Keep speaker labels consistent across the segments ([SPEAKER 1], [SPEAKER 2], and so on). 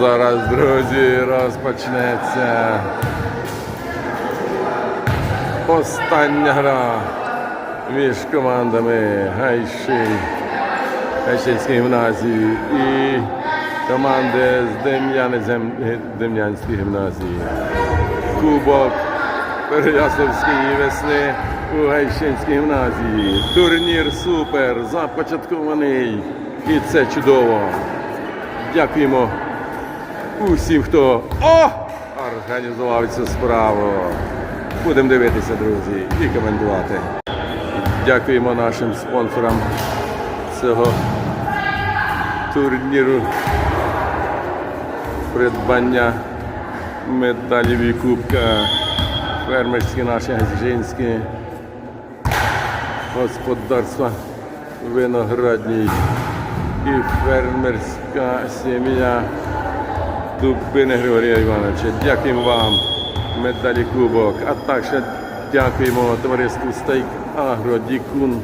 [SPEAKER 1] Зараз, друзі, розпочнеться остання гра між командами Гайшин, Гайшинської гімназії і команди з Дем'янець Дем'янської гімназії. Кубок Переяславської весни у Гайшинській гімназії. Турнір супер, започаткований. І це чудово. Дякуємо усім, хто о! організував цю справу. Будемо дивитися, друзі, і коментувати. Дякуємо нашим спонсорам цього турніру. Придбання медалів і кубка. Фермерські наші газжинські господарства виноградні і фермерська сім'я Дубини Григорія Івановича. Дякуємо вам, медалі кубок. А також дякуємо товариству Стейк Агро, Дікун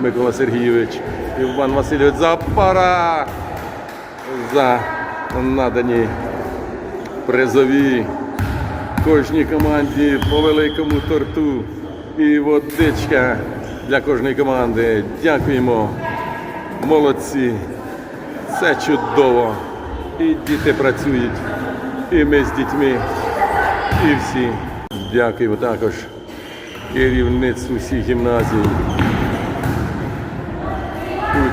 [SPEAKER 1] Микола Сергійович, Іван Васильович Запара за надані призові кожній команді по великому торту і водичка для кожної команди. Дякуємо. Молодці. Це чудово. І діти працюють, і ми з дітьми, і всі. Дякуємо також керівництву всіх гімназій,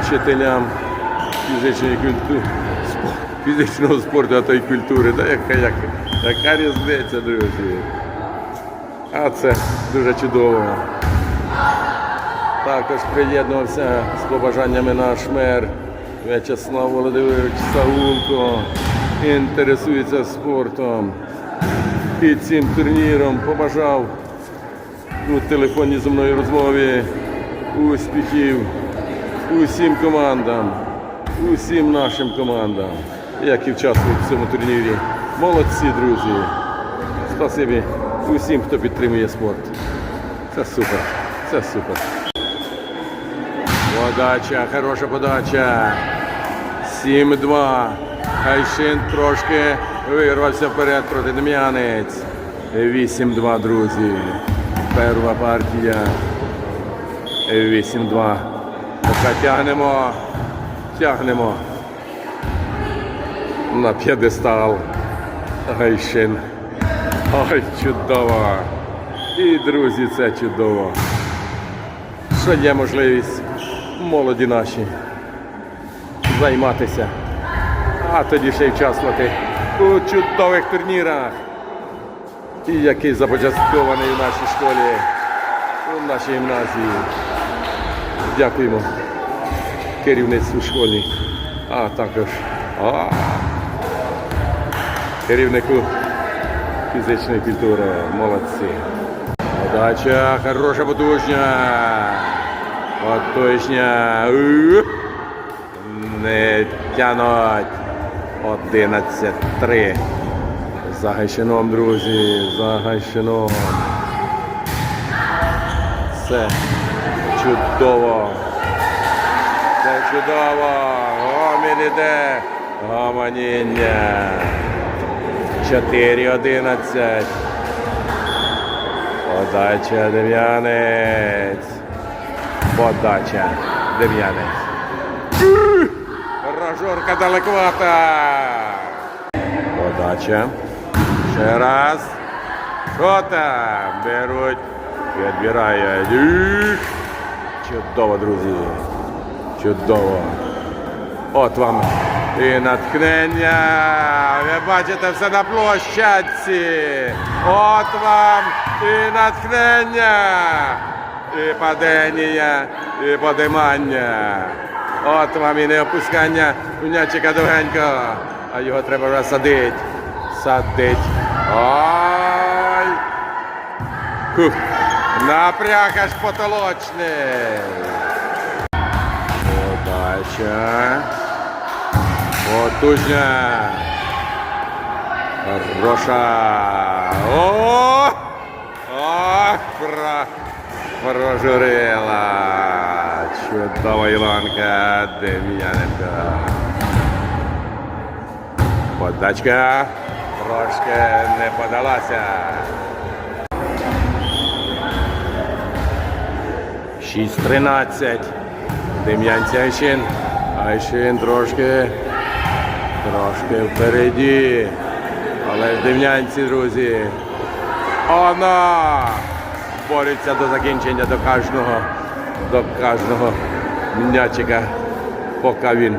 [SPEAKER 1] учителям фізичної культури, фізичного спорту, а то й культури. Да, яка, яка, яка різниця, друзі. А це дуже чудово. Також приєднувався з побажаннями наш мер В'ячеслав Володимирович Саулко. Інтересується спортом. І цим турніром побажав у телефонній зі мною розмові успіхів усім командам, усім нашим командам, які участвують в цьому турнірі. Молодці, друзі. Спасибі усім, хто підтримує спорт. Це супер. Це супер. Подача, хороша подача. 7-2. Гайшин трошки вирвався вперед проти Дем'янець. 8-2, друзі. Перша партія. 8-2. Поки тягнемо. Тягнемо. На п'єдестал. Гайшин. Ой, чудово. І, друзі, це чудово. Що є можливість молоді наші займатися. А тоді ще й участвувати у чудових турнірах, і який започаткований в нашій школі, у нашій гімназії. Дякуємо керівництву школи, а також а, керівнику фізичної культури. Молодці. Подача, хороша потужня. Потужня. Тянуть. 11-3. За друзі. За. Це чудово. Це чудово. Гомін іде. Гомоніння. 4-11. Подача Дем'янець. Подача Дем'янець. Рожорка далековата. Подача. Ще раз. Що там? Беруть. Відбирають. Чудово, друзі. Чудово. От вам і натхнення. Ви бачите все на площадці. От вам і натхнення. І падіння, і подимання. От вам і не опускання у м'ячика довгенько. А його треба вже садить. Садить. Ой. Хух. Напряг аж потолочний. Подача. Потужня. Хороша. О! Ох, про... прожурила. Чудова Ілонка Дем'яненко. Подачка трошки не подалася. 6-13. Дем'янці Айшин. Айшин трошки. Трошки впереді. Але ж дем'янці, друзі. Она! Борються до закінчення до кожного, до кожного м'ячика, поки він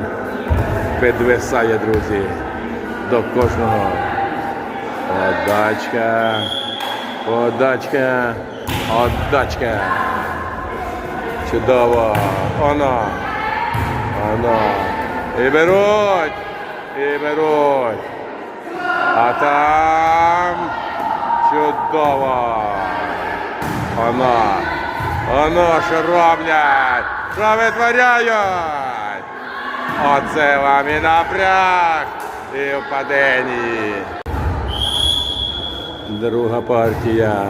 [SPEAKER 1] підвисає, друзі. До кожного. Подачка. Подачка. Отдачка. Чудово. Оно. Оно. І беруть. І беруть. А там чудово. Оно. Оно що роблять. Що витворяють. Оце вам і напряг. І в паденні. Друга партія.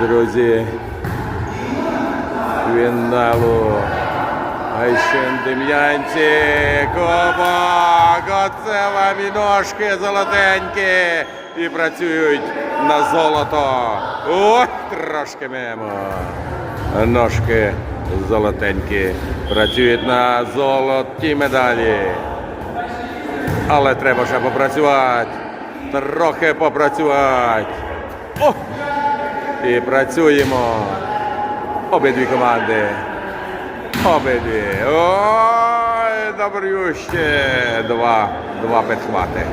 [SPEAKER 1] Друзі. Фіналу. Айшин Дем'янці, Кобак, оце вам ножки золотенькі і працюють на золото. Ой, трошки мимо. Ножки золотенькі працюють на золоті медалі. Але треба ще попрацювати. Трохи попрацювати. О! І працюємо. Обидві команди. Обидві. Ой, добрюще. Два, два підхвати.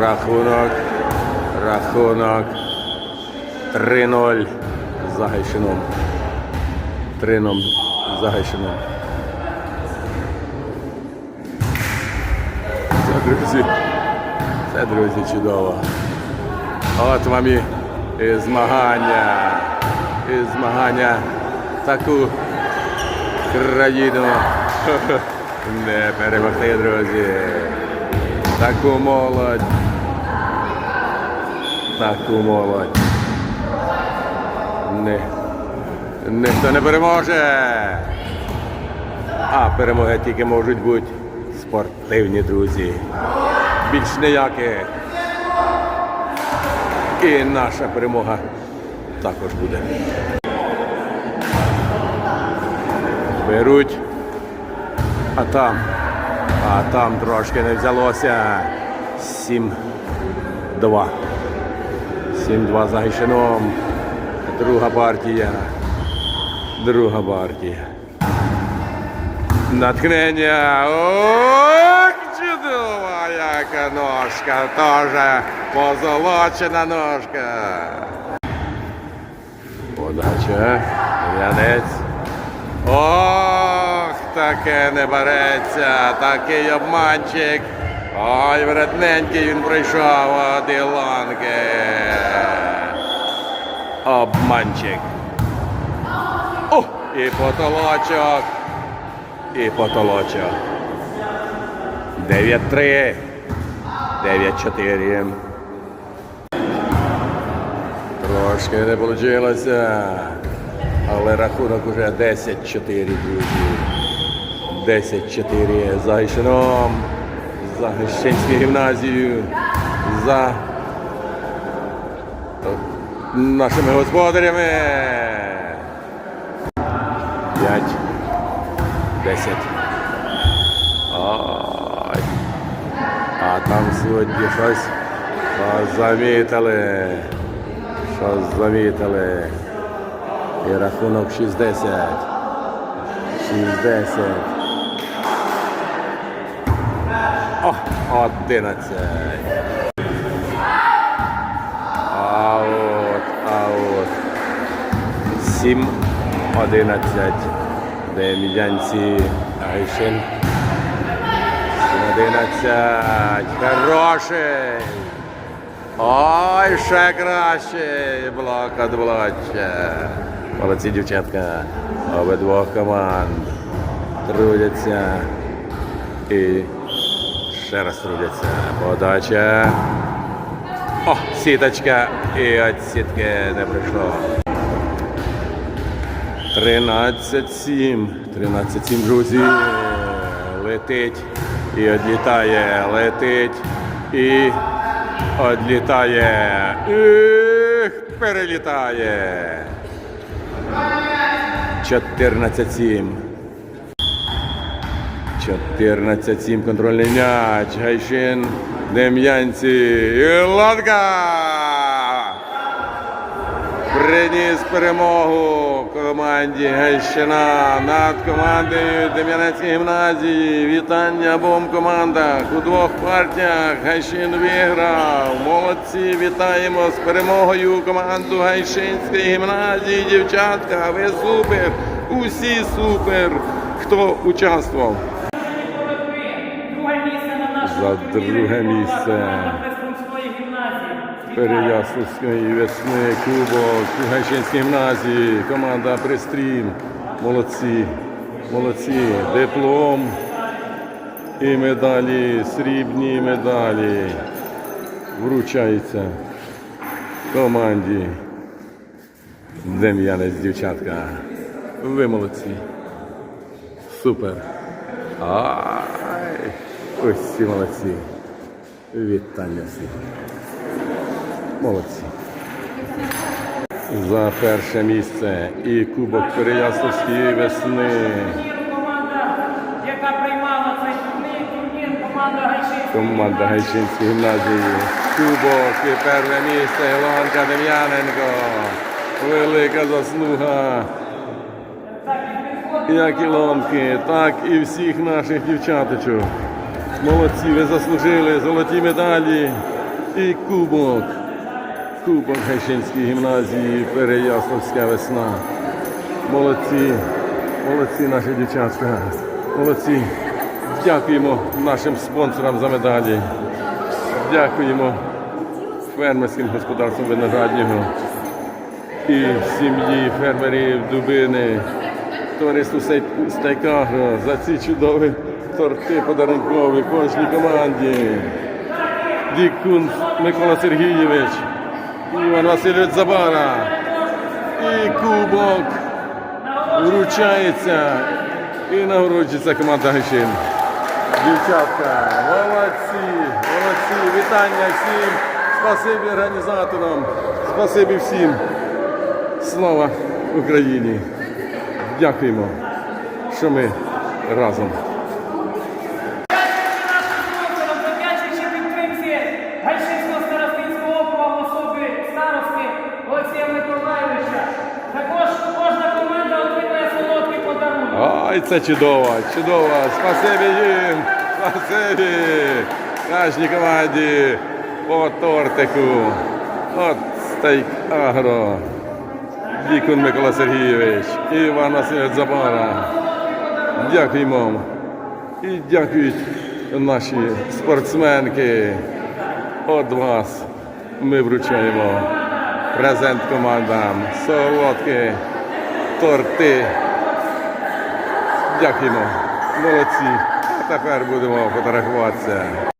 [SPEAKER 1] Рахунок. Рахунок. 3-0 за Гайшином. 3-0 за Гайшином. Це, друзі. Це, друзі, чудово. От вам і змагання. І змагання таку країну не перемогти, друзі. Таку молодь. Таку молодь. Не, ніхто не переможе. А перемоги тільки можуть бути спортивні, друзі. Більш ніякі. І наша перемога також буде. Беруть. А там. А там трошки не взялося. 7-2. 7-2 за Гайшином. Друга партія. Друга партія. Натхнення. Ох, чудова яка ножка. Тоже позолочена ножка. Подача. Янець. Ох, таке не береться. Такий обманчик. Ой, вредненький він прийшов от Ілонки. Обманчик. О, і потолочок. І потолочок. 9-3. 9-4. Трошки не вийшло. Але рахунок уже 10-4, друзі. 10-4 за Гайшином, за Гайщинську гімназію, за нашими господарями. 5, 10. Ой. А там сьогодні щось замітили. Щось замітили. І рахунок 60. 60. О, 11. Аут, аут. 7, 11. Дем'янці Айшин. 11. Хороший. Ой, ще краще. Блок від. Молодці дівчатка. Обидвох команд трудяться. І ще раз трудяться. Подача. О, сіточка. І от сітки не прийшло. 13-7. 13-7, друзі. летить і відлітає, летить і відлітає. Ех, перелітає. 14-7. 14-7 контрольний м'яч. Гайшин, Дем'янці. Ланка! Приніс перемогу команді Гайщина над командою Дем'янецької гімназії. Вітання обом командах у двох партіях. Гайшин виграв. Молодці, вітаємо з перемогою команду Гайшинської гімназії. Дівчатка, ви супер! Усі супер! Хто участвував? За друге місце.
[SPEAKER 2] команда Пресунської гімназії. Вітаю.
[SPEAKER 1] Переяславської весни, Кубок, Гайшинської гімназії, команда Пристрім. Молодці, молодці. Диплом і медалі, срібні медалі. Вручається команді. Дем'янець, дівчатка. Ви молодці. Супер. Ай, ось ці молодці. Вітання всім. Молодці. За перше місце і Кубок Переяславської весни.
[SPEAKER 2] Команда, яка приймала цей турнір, команда Гайшинської
[SPEAKER 1] Команда Гайчинської гімназії. Кубок і перше місце Ілонка Дем'яненко. Велика заслуга. Як Ілонки, так і всіх наших дівчаточок. Молодці, ви заслужили золоті медалі і кубок. Кубок Гайшинської гімназії, Переяславська весна. Молодці, молодці наші дівчатка. Молодці. Дякуємо нашим спонсорам за медалі. Дякуємо фермерським господарствам винограднього і сім'ї фермерів Дубини, товариству Стейкагро за ці чудові торти подарункові кожній команді. Дікун Микола Сергійович, Іван Васильович Забара і кубок вручається і нагороджується команда Гайшин. Дівчатка, молодці, молодці, вітання всім, спасибі організаторам, спасибі всім. Слава Україні! Дякуємо, що ми разом. Ай, це чудово, чудово. Спасибі їм, спасибі. Кожній команді по тортику. От стейк агро. Дікун Микола Сергійович, Іван Васильович Забара. Дякуємо. І дякують наші спортсменки. От вас ми вручаємо презент командам. Солодкі торти. Дякуємо. Молодці. А тепер будемо фотографуватися.